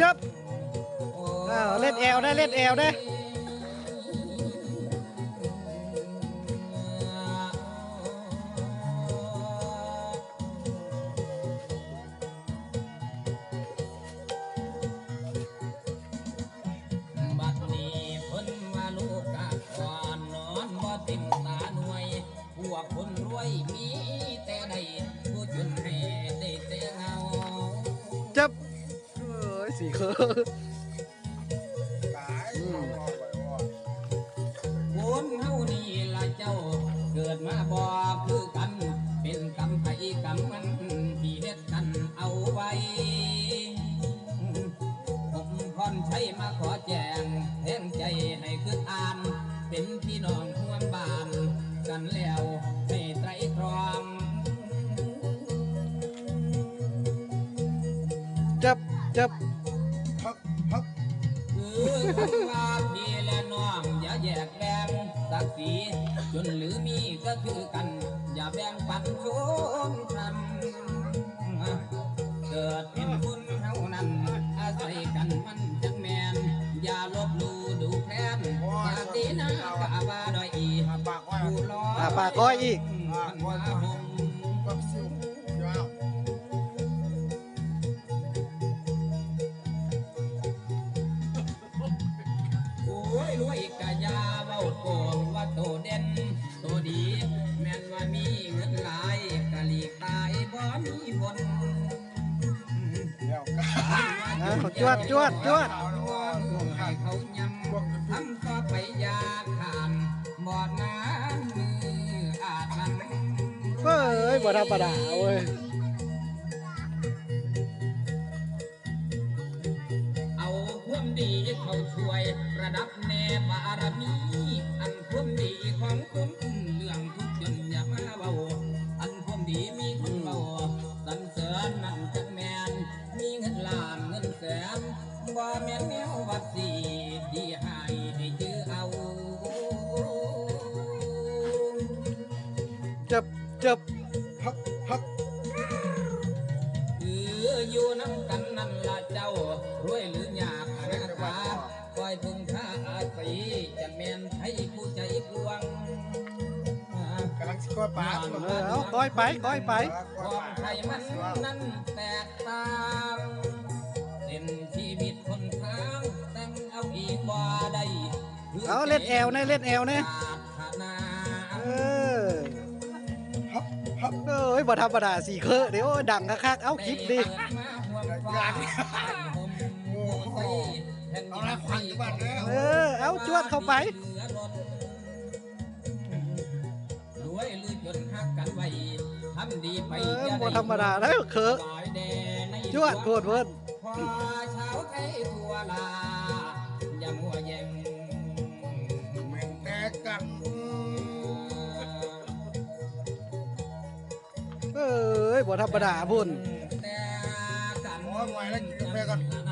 จับอ้าวเล่นแอลได้เล่นแอลได้บัดนี้พนว่าลูกกะก่อนนอนบ่ต็มตาหน่วยพวกคนรวยมี สีเคอตายเอาเอาไว้ว่าคนเฮานี่ละเจ้า เกิดมาบ่คือกัน เป็นกรรมไผกรรมมันที่เฮ็ดกันเอาไว้ผมพรชัยมาขอแจงแทงใจให้คืออ่าน เป็นพี่น้องห่วมบ้านกันแล้วให้ไตรตรองจับจับ คือคนว่าพี่และน้องอย่าแยกแบ่งศักดิ์ศรีจนหรือมีก็คือกัน อย่าแบ่งปันชนกันเกิดเป็นคุณเท่านั้น อาศัยกันมันจังแมน อย่าลบหลู่ดูแคลนอย่าตีหน้ากะบาดอยอีปากไว้ผู้ล้ออ่าปากก้อย รวยกะยาเว้าโกงว่าโตเด่นโตดี แม่นว่ามีเงินหลายกะหลีกตายบ่มีบนเดี๋ยวกาอ่าจวดจวดจวดขาวนะว่าให้เขายำทำก็ไปยาขานบอดน้ำมืออาจนั้นเฮ้ยบ่ธรรมดาเว้ยเอาความดีเขาช่วยระดับแนบ จับจับพักพักคืออยู่น้ำกันนั่นละเจ้ารวยหรือยากอนาคาคอยพึ่งค่าอาศัยจะแม่นให้ผู้ใจกวงกำลังสิก้อยปลาเออเอาก้อยไปก้อยไปความใครมันนั้นแตกต่างเส้นชีวิตคนทางแต่งเอาอีกบ่ได้เอาเล่นแอลนะเล่นแอลนะ บ่ธรรมดาสีเคอเดี๋ยวดังคักๆเอาคลิปดิเอาละควันอยู่บ้านแล้วเออเอาจวดเข้าไปรวยหรือจนหักกันไว้ทำดีไปเออบ่ธรรมดาแล้วเคอจวดโคตรเพิ่นพอชาวไทยทั่วลาอย่ามัว เอ้ยบ่ธรรมดาพุ่น แต่กันโอ้ยไหวแล้วกินกาแฟก่อน